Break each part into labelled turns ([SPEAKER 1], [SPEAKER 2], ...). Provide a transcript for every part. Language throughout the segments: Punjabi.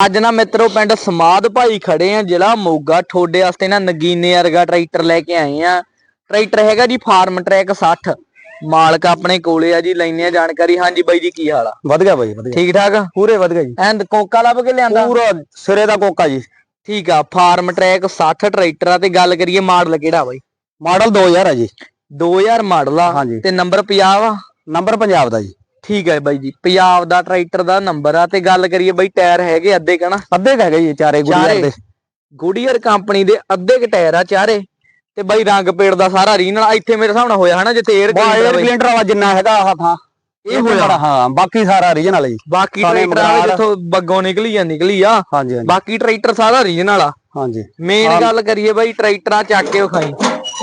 [SPEAKER 1] ਅੱਜ ਨਾ ਮਿੱਤਰੋ ਪਿੰਡ ਸਮਾਦ ਭਾਈ ਖੜੇ ਆ ਜ਼ਿਲ੍ਹਾ ਮੋਗਾ। ਠੋਡੇ ਵਾਸਤੇ ਨਾ ਨਗੀਨੇ ਵਰਗਾ ਟਰੈਕਟਰ ਲੈ ਕੇ ਆਏ ਆ। ਟਰੈਕਟਰ ਹੈਗਾ ਜੀ ਫਾਰਮ ਟਰੈਕ 60 ਮਾਲਕ ਆਪਣੇ ਕੋਲੇ ਆ ਜੀ ਲੈਣੇ ਆ ਜਾਣਕਾਰੀ। ਹਾਂਜੀ ਬਾਈ ਜੀ ਕੀ ਹਾਲ ਆ?
[SPEAKER 2] ਵਧੀਆ ਬਾਈ ਵਧੀਆ
[SPEAKER 1] ਠੀਕ ਠਾਕ?
[SPEAKER 2] ਪੂਰੇ ਵਧੀਆ ਜੀ।
[SPEAKER 1] ਐਂਡ ਕੋਕਾ ਲੱਭ ਕੇ ਲਿਆਂਦਾ?
[SPEAKER 2] ਪੂਰਾ ਸਿਰੇ ਦਾ ਕੋਕਾ ਜੀ।
[SPEAKER 1] ਠੀਕ ਆ ਫਾਰਮ ਟਰੈਕ 60 ਟਰੈਕਟਰ ਆ ਤੇ ਗੱਲ ਕਰੀਏ ਮਾਡਲ ਕਿਹੜਾ ਬਾਈ?
[SPEAKER 2] ਮਾਡਲ 2000 ਹੈ ਜੀ।
[SPEAKER 1] 2000 ਮਾਡਲ ਆ। ਤੇ ਨੰਬਰ 50 ਆ
[SPEAKER 2] ਨੰਬਰ ਪੰਜਾਬ ਦਾ ਜੀ।
[SPEAKER 1] ਠੀਕ ਹੈ ਬਾਈ ਜੀ। ਪੰਜਾਬ ਦਾ ਟਰੈਕਟਰ ਦਾ ਨੰਬਰ ਆ ਤੇ ਗੱਲ ਕਰੀਏ ਬਾਈ ਟਾਇਰ ਹੈਗੇ ਅੱਧੇ ਕਣਾ
[SPEAKER 2] ਅੱਧੇ ਕੁ ਹੈਗੇ ਜੀ ਚਾਰੇ ਗੁੜੀਆਂ
[SPEAKER 1] ਚਾਰੇ?
[SPEAKER 2] ਦੇ।
[SPEAKER 1] ਗੁਡੀਅਰ ਕੰਪਨੀ ਦੇ ਅੱਧੇ ਕ ਟਾਇਰ ਆ ਚਾਰੇ। ਤੇ ਬਾਈ ਰੰਗ ਪੇੜ ਦਾ ਸਾਰਾ ਰੀਨਲ ਇੱਥੇ ਮੇਰੇ ਹਿਸਾਬ ਨਾਲ ਹੋਇਆ ਹਨਾ ਜਿੱਥੇ 에ਅਰ
[SPEAKER 2] ਬਾਇਰ ਕਲੀਨਰ ਵਾਲਾ ਜਿੰਨਾ ਹੈਗਾ ਆਹ ਥਾਂ
[SPEAKER 1] ਇਹ ਹੋਇਆ।
[SPEAKER 2] ਹਾਂ ਬਾਕੀ ਸਾਰਾ ਰੀਜਨਲ ਜੀ।
[SPEAKER 1] ਬਾਕੀ ਟਰੈਕਟਰ ਆ। ਜਿੱਥੋਂ ਬੱਗੋਂ ਨਿਕਲੀ ਆ ਨਿਕਲੀ ਆ।
[SPEAKER 2] ਹਾਂਜੀ ਹਾਂਜੀ।
[SPEAKER 1] ਬਾਕੀ ਟਰੈਕਟਰ ਸਾਰਾ ਰੀਜਨਲ ਆ
[SPEAKER 2] ਹਾਂਜੀ।
[SPEAKER 1] ਮੇਨ। ਗੱਲ ਕਰੀਏ ਬਾਈ ਟਰੈਕਟਰਾਂ ਚੱਕ ਕੇ ਵਿਖਾਈ।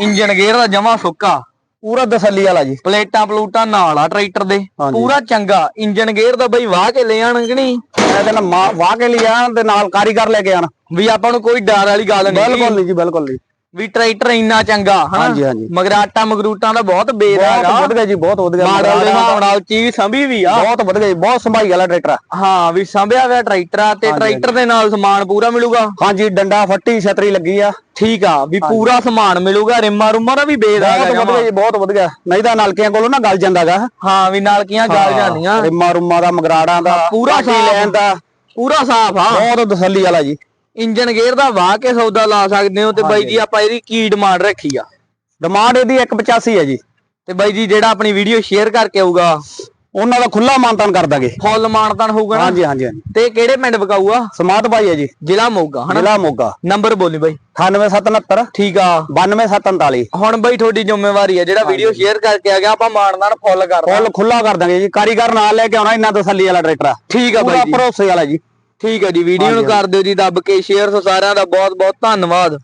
[SPEAKER 1] ਇੰਜਨ ਗੇਅਰ ਦਾ ਜਮਾ ਸੁੱਕਾ।
[SPEAKER 2] ਪੂਰਾ ਤਸੱਲੀ ਵਾਲਾ ਜੀ।
[SPEAKER 1] ਪਲੇਟਾਂ ਪਲੂਟਾਂ ਨਾਲ ਆ ਟਰੈਕਟਰ ਦੇ। ਪੂਰਾ ਚੰਗਾ। ਇੰਜਨ ਗੇਅਰ ਦਾ ਬਾਈ ਵਾਹ ਕੇ ਲੈ ਆਣਗੇ ਨਹੀਂ?
[SPEAKER 2] ਮੈਂ ਕਹਿੰਦਾ ਵਾਹ ਕੇ ਲਈ ਆਣ ਤੇ ਨਾਲ ਕਾਰੀਗਰ ਲੈ ਕੇ ਆਣ।
[SPEAKER 1] ਵੀ ਆਪਾਂ ਨੂੰ ਕੋਈ ਡਰ ਵਾਲੀ ਗੱਲ ਨਹੀਂ।
[SPEAKER 2] ਬਿਲਕੁਲ ਨਹੀਂ ਜੀ ਬਿਲਕੁਲ ਨਹੀਂ
[SPEAKER 1] ਵੀ ਟਰੈਕਟਰ ਇੰਨਾ ਚੰਗਾ
[SPEAKER 2] ਹਾਂਜੀ,
[SPEAKER 1] ਹਨਾ। ਮਗਰਾਟਾ ਮਗਰੂਟਾਂ ਦਾ ਬਹੁਤ ਬੇਰ
[SPEAKER 2] ਬਹੁਤ
[SPEAKER 1] ਹੈਗਾ।
[SPEAKER 2] ਵਧੀਆ ਜੀ ਬਹੁਤ ਵਧੀਆ।
[SPEAKER 1] ਮਾਡਲ ਦੇ ਹਿਸਾਬ ਨਾਲ ਚੀਜ਼ ਸੰਭੀ ਵੀ ਆ।
[SPEAKER 2] ਬਹੁਤ ਵਧੀਆ ਜੀ ਬਹੁਤ ਸੰਭਾਈ ਵਾਲਾ ਟਰੈਕਟਰ ਆ।
[SPEAKER 1] ਹਾਂ ਵੀ ਸੰਭਿਆ ਹੋਇਆ ਟਰੈਕਟਰ ਆ ਤੇ ਟਰੈਕਟਰ ਦੇ ਨਾਲ ਸਮਾਨ ਪੂਰਾ ਮਿਲੂਗਾ।
[SPEAKER 2] ਹਾਂਜੀ ਡੰਡਾ ਫੱਟੀ ਛਤਰੀ ਲੱਗੀ ਆ।
[SPEAKER 1] ਠੀਕ ਆ ਵੀ ਪੂਰਾ ਸਮਾਨ ਮਿਲੂਗਾ ਰਿਮਾ ਰੁਮਾ ਦਾ ਵੀ ਬੇਦ
[SPEAKER 2] ਬਹੁਤ
[SPEAKER 1] ਹੈਗਾ
[SPEAKER 2] ਵਧੀਆ ਜੀ ਬਹੁਤ ਵਧੀਆ। ਨਹੀਂ ਤਾਂ ਨਲਕਿਆਂ ਕੋਲੋਂ ਨਾ ਗਲ ਜਾਂਦਾਗਾ।
[SPEAKER 1] ਹਾਂ ਵੀ ਨਾਲ ਕੀਆਂ ਗਾਲ ਜਾਂਦੀਆਂ।
[SPEAKER 2] ਰਿਮਾ ਰੁਮਾ ਦਾ ਮਗਰਾੜਾਂ ਦਾ
[SPEAKER 1] ਪੂਰਾ
[SPEAKER 2] ਬਾਕੀ
[SPEAKER 1] ਸਾਫ਼।
[SPEAKER 2] ਲੈਣ ਦਾ।
[SPEAKER 1] ਪੂਰਾ ਸਾਫ਼ ਆ
[SPEAKER 2] ਬਹੁਤ ਤਸੱਲੀ ਵਾਲਾ ਜੀ।
[SPEAKER 1] ਇੰਜਨ ਗੇਅਰ ਦਾ ਵਾਹ ਕੇ ਸੌਦਾ ਲਾ ਸਕਦੇ ਹੋ ਤੇ ਬਾਈ ਜੀ ਆਪਾਂ ਇਹਦੀ ਕੀ ਡਿਮਾਂਡ ਰੱਖੀ ਆ।
[SPEAKER 2] ਡਿਮਾਂਡ ਇਹਦੀ 185 ਹੈ ਜੀ।
[SPEAKER 1] ਤੇ ਬਾਈ ਜੀ ਜਿਹੜਾ ਆਪਣੀ ਵੀਡੀਓ ਸ਼ੇਅਰ ਕਰਕੇ ਆਊਗਾ
[SPEAKER 2] ਉਹਨਾਂ ਦਾ ਖੁੱਲਾ ਮਾਨਤਾਨ ਕਰ ਦਾਂਗੇ।
[SPEAKER 1] ਫੁੱਲ ਮਾਨਤਾਨ ਹੋਊਗਾ ਨਾ?
[SPEAKER 2] ਹਾਂਜੀ ਹਾਂਜੀ
[SPEAKER 1] ਤੇ ਕਿਹੜੇ ਪਿੰਡ ਵਿਕਾਊ ਆ
[SPEAKER 2] ਸਮਾਤ ਭਾਈ ਹੈ ਜੀ।
[SPEAKER 1] ਜ਼ਿਲ੍ਹਾ ਮੋਗਾ ਹਨਾ?
[SPEAKER 2] ਜ਼ਿਲ੍ਹਾ ਮੋਗਾ।
[SPEAKER 1] ਨੰਬਰ ਬੋਲੀ ਬਾਈ।
[SPEAKER 2] 98769
[SPEAKER 1] ਠੀਕ ਆ।
[SPEAKER 2] 92743
[SPEAKER 1] ਹੁਣ ਬਾਈ ਤੁਹਾਡੀ ਜ਼ਿੰਮੇਵਾਰੀ ਆ ਜਿਹੜਾ ਵੀਡੀਓ ਸ਼ੇਅਰ ਕਰਕੇ ਆ ਗਿਆ ਆਪਾਂ ਮਾਨਦਾਨ ਫੁੱਲ ਕਰਦਾ
[SPEAKER 2] ਫੁੱਲ ਖੁੱਲਾ ਕਰ ਦਾਂਗੇ ਜੀ। ਕਾਰੀਗਰ ਨਾਲ ਲੈ ਕੇ ਆਉਣਾ ਇੰਨਾ ਤਸੱਲੀ ਵਾਲਾ ਟਰੈਕਟਰ ਆ।
[SPEAKER 1] ਠੀਕ ਆ
[SPEAKER 2] ਪੂਰਾ
[SPEAKER 1] ਬਾਈ ਜੀ।
[SPEAKER 2] ਭਰੋਸੇ ਵਾਲਾ ਜੀ।
[SPEAKER 1] ਠੀਕ ਹੈ ਜੀ ਵੀਡੀਓ ਨੂੰ ਕਰ ਦਿਓ ਜੀ ਦੱਬ ਕੇ ਸ਼ੇਅਰ ਸੋ ਸਾਰਿਆਂ ਦਾ ਬਹੁਤ ਬਹੁਤ ਧੰਨਵਾਦ।